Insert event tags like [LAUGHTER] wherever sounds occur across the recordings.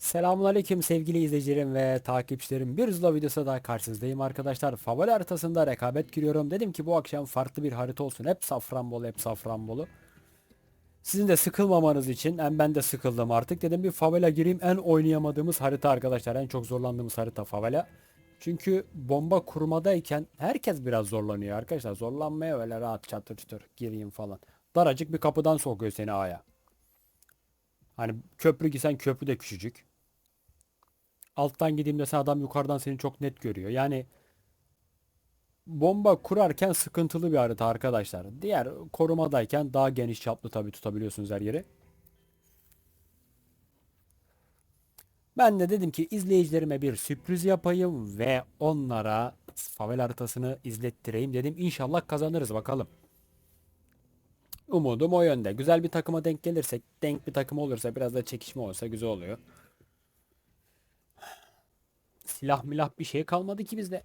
Selamünaleyküm sevgili izleyicilerim ve takipçilerim. Bir Zula videosu daha karşınızdayım arkadaşlar. Favori haritasında rekabet giriyorum. Dedim ki bu akşam farklı bir harita olsun. Hep Safranbolu, hep Safranbolu. Sizin de sıkılmamanız için hem ben de sıkıldım artık. Dedim bir favela gireyim. En oynayamadığımız harita arkadaşlar. En çok zorlandığımız harita favela. Çünkü bomba kurmadayken herkes biraz zorlanıyor arkadaşlar. Zorlanmaya öyle rahat çatır çatır gireyim falan. Daracık bir kapıdan sokuyor seni aya. Hani köprü gitsen köprü de küçücük. Alttan gideyim desen adam yukarıdan seni çok net görüyor. Yani bomba kurarken sıkıntılı bir harita arkadaşlar. Diğer korumadayken daha geniş çaplı tabii tutabiliyorsunuz her yeri. Ben de dedim ki izleyicilerime bir sürpriz yapayım ve onlara favela haritasını izlettireyim dedim. İnşallah kazanırız bakalım. Umudum o yönde. Güzel bir takıma denk gelirsek, denk bir takım olursa, biraz da çekişme olursa güzel oluyor. Silah milah bir şey kalmadı ki bizde.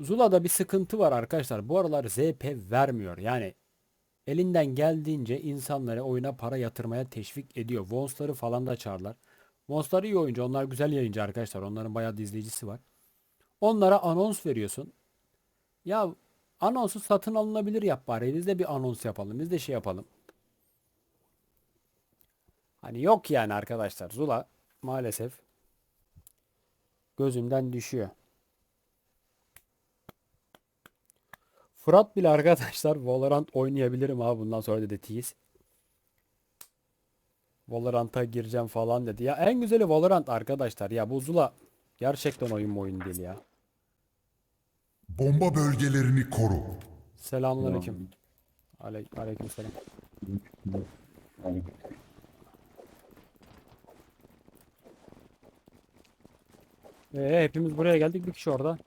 Zula'da bir sıkıntı var arkadaşlar. Bu aralar ZP vermiyor. Yani elinden geldiğince insanları oyuna para yatırmaya teşvik ediyor. Vonsları falan da çağırlar. Vonslar iyi oyuncu. Onlar güzel yayıncı arkadaşlar. Onların bayağı izleyicisi var. Onlara anons veriyorsun. Ya anonsu satın alınabilir yap bari. Biz de bir anons yapalım. Biz de şey yapalım. Hani yok yani arkadaşlar. Zula maalesef gözümden düşüyor. Fırat bile arkadaşlar Valorant oynayabilirim abi bundan sonra dedi tease. Valorant'a gireceğim falan dedi. Ya en güzeli Valorant arkadaşlar. Ya bu Zula gerçekten oyun mu oyun değil ya. Bomba bölgelerini koru. Selamünaleyküm. Ale aleykümselam. Ee, hepimiz buraya geldik bir kişi orada.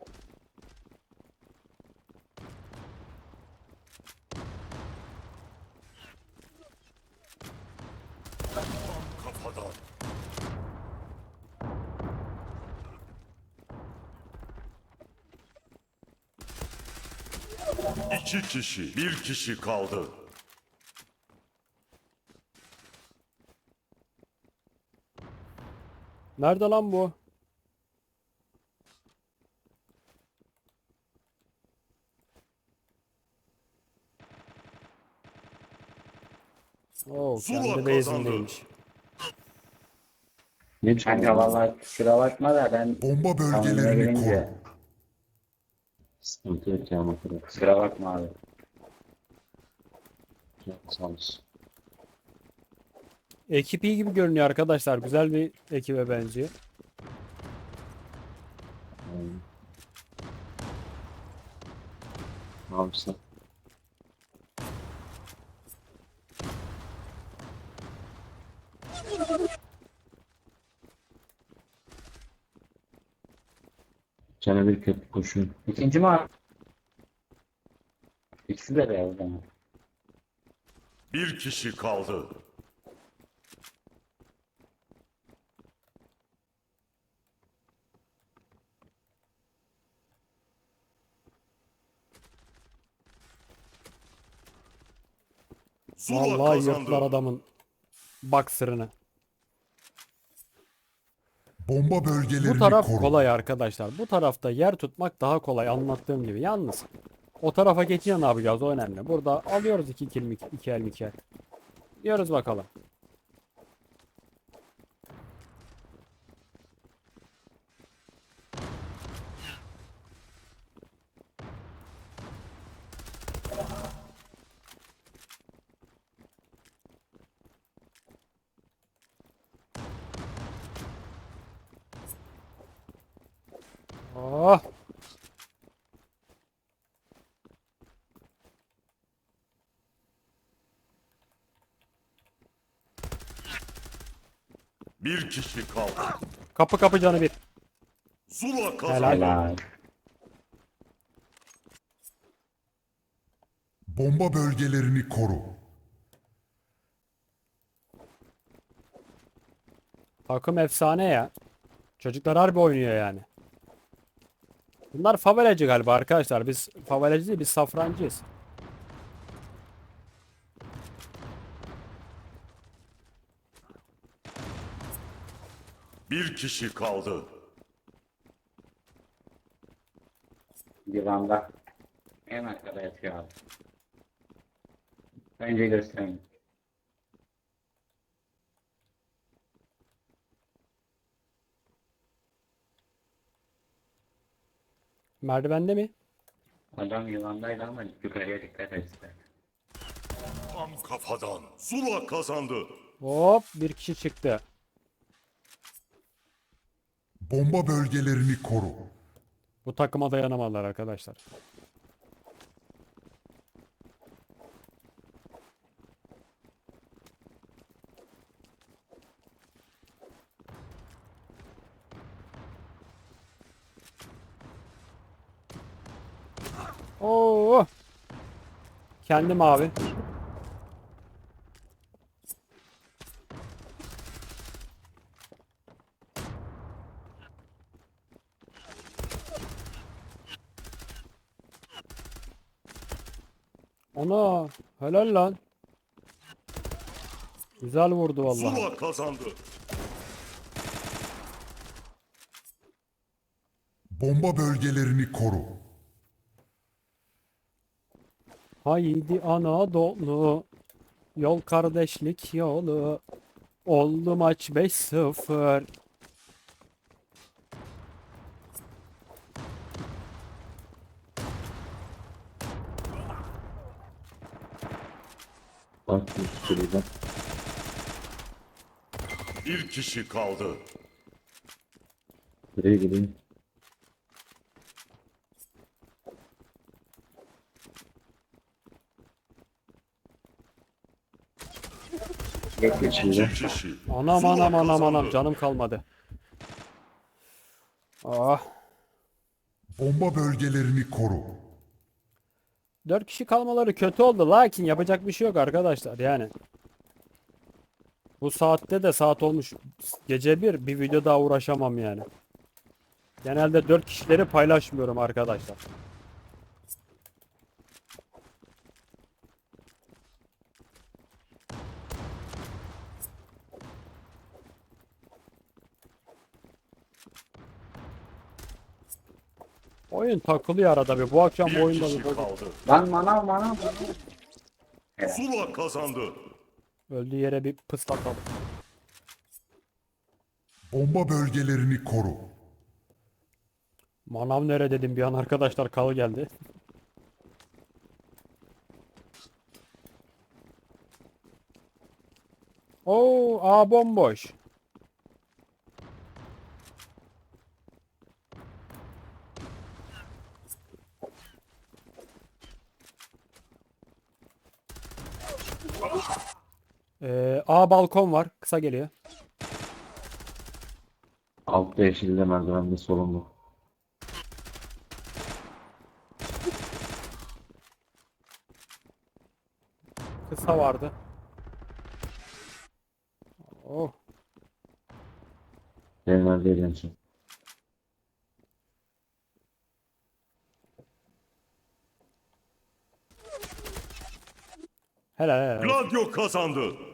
İki kişi, bir kişi kaldı. Nerede lan bu? Oo, Zula kendi kazandı. base'indeymiş. Kanka valla kusura bakma da ben Bomba kanalına bölgelerini koru. gelince Sıkıntı yok ya makara. kusura bakma abi. Sağ olasın. Ekip iyi gibi görünüyor arkadaşlar. Güzel bir ekibe benziyor. Aynen. Abi sen. Cana bir köprü koşuyor. İkinci mi abi? İkisi de beyaz ama. Bir kişi kaldı. Zula Vallahi kazandı. yırttılar adamın baksırını. Bomba bölgelerini Bu taraf koru. kolay arkadaşlar. Bu tarafta yer tutmak daha kolay anlattığım gibi. Yalnız o tarafa geçince ne yapacağız o önemli. Burada alıyoruz iki kill iki, el iki el. Diyoruz bakalım. Oh. Bir kişi kaldı. Kapı kapı canı bir. Zula kazandı. Helal. Helal. Bomba bölgelerini koru. Takım efsane ya. Çocuklar harbi oynuyor yani. Bunlar favelacı galiba arkadaşlar. Biz favelacı değil biz safrancıyız. Bir kişi kaldı. Divanda. En arkada yatıyor abi. Önce göstereyim. Merdivende mi? Adam yılandaydı ama yukarıya dikkat et. ister. Tam kafadan. Zula kazandı. Hop bir kişi çıktı. Bomba bölgelerini koru. Bu takıma dayanamadılar arkadaşlar. Oo. Kendim abi. Ana helal lan. Güzel vurdu vallahi. Zula kazandı. Bomba bölgelerini koru. Haydi Anadolu yol kardeşlik yolu oldu maç 5-0 Bak bir sürüden. Bir kişi kaldı. Buraya gideyim. İki kişi. Anam anam anam anam. Canım kalmadı. Ah. Bomba bölgelerini koru. 4 kişi kalmaları kötü oldu. Lakin yapacak bir şey yok arkadaşlar yani. Bu saatte de saat olmuş. Gece bir bir video daha uğraşamam yani. Genelde 4 kişileri paylaşmıyorum arkadaşlar Oyun takılıyor arada bir. Bu akşam bu Bir oyunda bir bozuk. kaldı. Lan manav manav. Zula kazandı. Öldüğü yere bir pıslatalım. Bomba bölgelerini koru. Manav nere dedim bir an arkadaşlar kalı geldi. Oo, a bomboş. Ee, A balkon var. Kısa geliyor. altta yeşilde merdivende solumlu. Kısa vardı. Oh. Benim nerede en son. Helal helal. Gladio kazandı.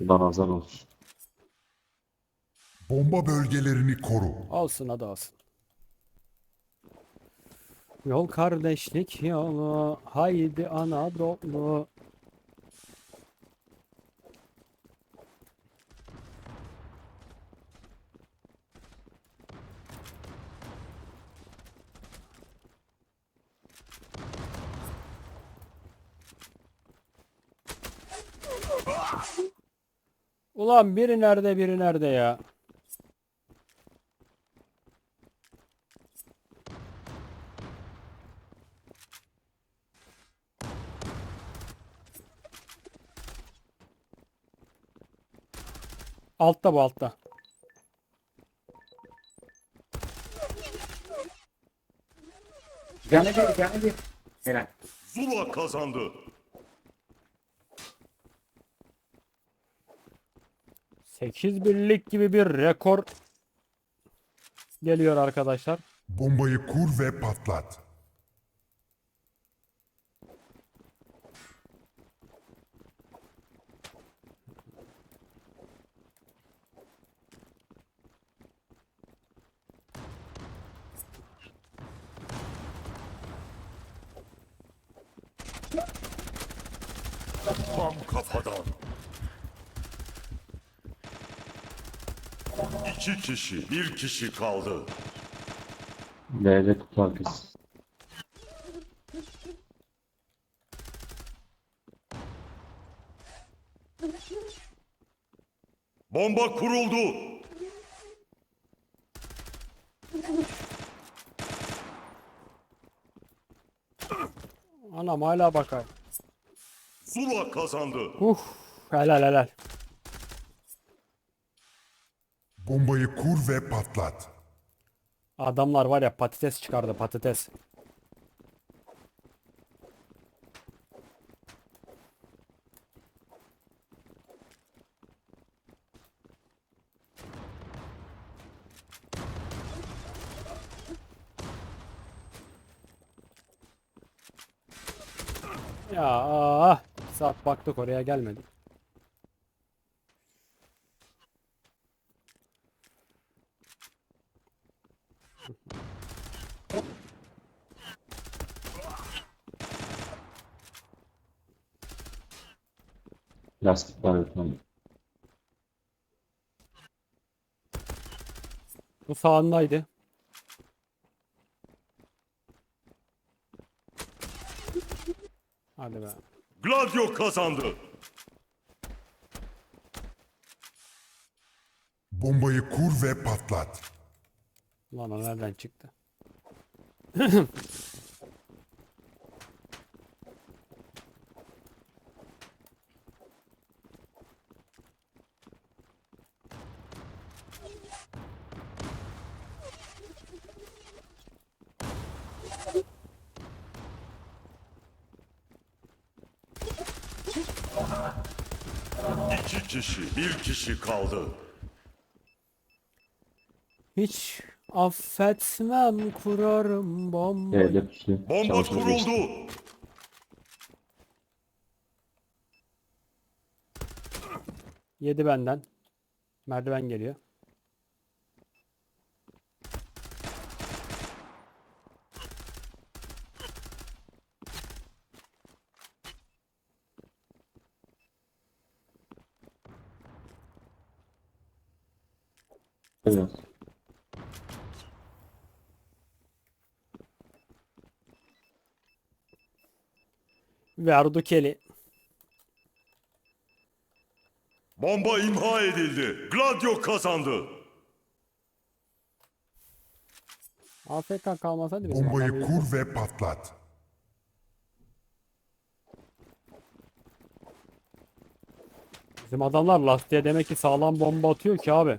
Buradan azar olsun. Bomba bölgelerini koru. Alsın hadi alsın. Yol kardeşlik yolu haydi Anadolu. Ulan biri nerede biri nerede ya? Altta bu altta. Canı bir canı bir. Helal. Zula kazandı. 8 birlik gibi bir rekor geliyor arkadaşlar. Bombayı kur ve patlat. Tam kafadan. İki kişi, bir kişi kaldı. Kutu arkası. Bomba kuruldu. Anam hala bakar. Zula kazandı. Uf helal helal. Bombayı kur ve patlat. Adamlar var ya patates çıkardı patates. Ya ah, saat baktık oraya gelmedi. Lastik var lütfen. Bu sağındaydı. Hadi be. Gladio kazandı. Bombayı kur ve patlat. Lan o nereden çıktı? İki kişi, bir kişi kaldı. Hiç affetmem kurarım bomba. L'de pusu. Bomba Çalışma geçti. kuruldu. Yedi benden. Merdiven geliyor. Evet. Verdukeli. Bomba imha edildi. Gladio kazandı. AFK kalmasaydı bizim Bombayı adam kur ve patlat. Bizim adamlar lastiğe demek ki sağlam bomba atıyor ki abi.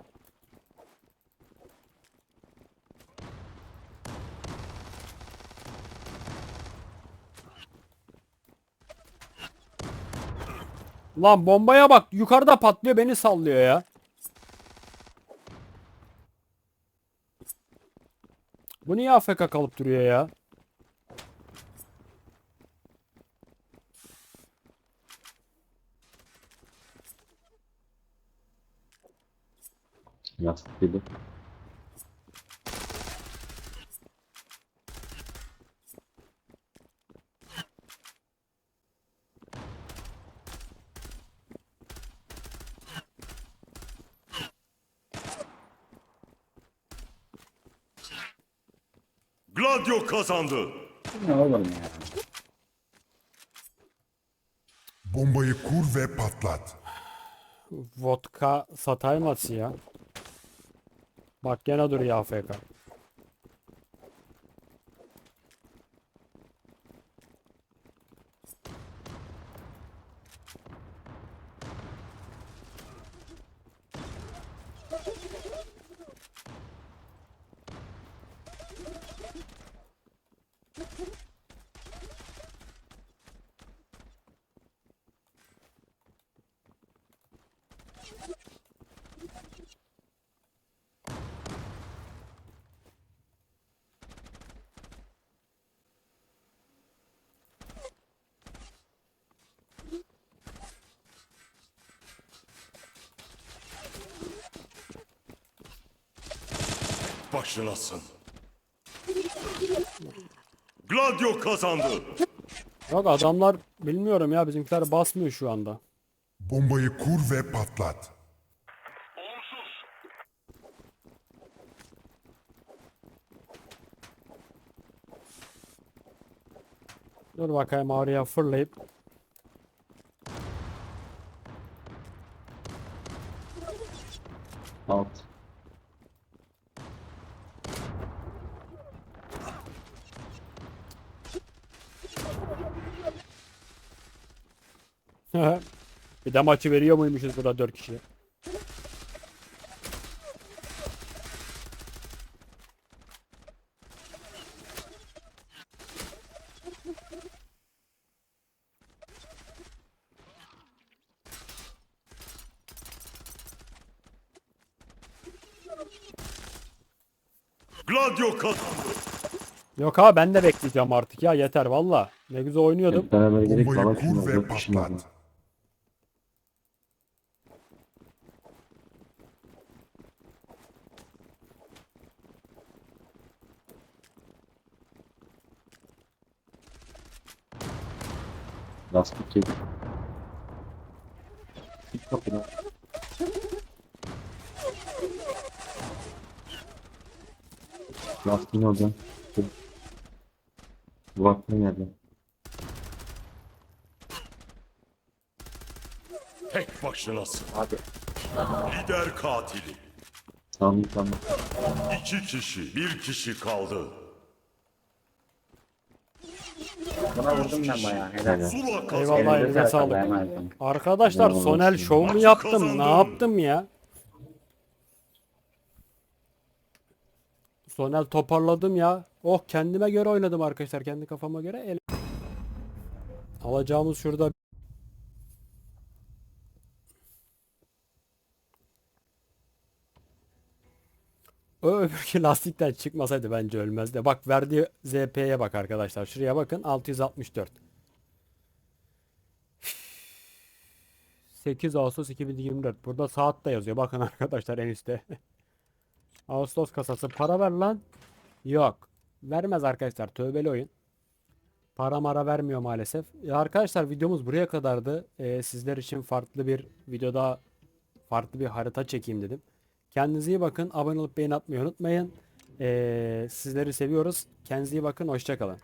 Lan bombaya bak yukarıda patlıyor beni sallıyor ya. Bu niye AFK kalıp duruyor ya? Lastik dedi. Gladio kazandı. Ne oğlum ya? Bombayı kur ve patlat. Vodka satayması ya. Bak gene duruyor AFK. Başınasın. Gladio kazandı. Yok adamlar bilmiyorum ya bizimkiler basmıyor şu anda. Bombayı kur ve patlat. Dur bakayım oraya fırlayıp. Alt. [LAUGHS] bir de maçı veriyor muymuşuz burada 4 kişi? Gladio kazandı. Yok abi ben de bekleyeceğim artık ya yeter valla. Ne güzel oynuyordum. Hep beraber gerek Bombayı falan kur ve patlat. Lastik yedi. Hiç kapıda. Lastiğin orada. Bu aklı nerede? Tek başınasın. Abi Lider katili. Sağını tamam. İki kişi, bir kişi kaldı. Buna vurdum ben bayağı. Helal. Eyvallah Elinize elinize sağlık. Arkadaşlar Eyvallah Sonel şov mu yaptım? Ne yaptım ya? Sonel toparladım ya. Oh kendime göre oynadım arkadaşlar. Kendi kafama göre. El... Alacağımız şurada. O öbürkü lastikten çıkmasaydı bence ölmezdi. Bak verdiği ZP'ye bak arkadaşlar. Şuraya bakın 664. 8 Ağustos 2024. Burada saat de yazıyor. Bakın arkadaşlar en üstte. [LAUGHS] Ağustos kasası. Para ver lan. Yok. Vermez arkadaşlar. Tövbeli oyun. Para mara vermiyor maalesef. Ya arkadaşlar videomuz buraya kadardı. Ee, sizler için farklı bir videoda farklı bir harita çekeyim dedim. Kendinize iyi bakın. Abone olup beğeni atmayı unutmayın. Ee, sizleri seviyoruz. Kendinize iyi bakın. Hoşçakalın.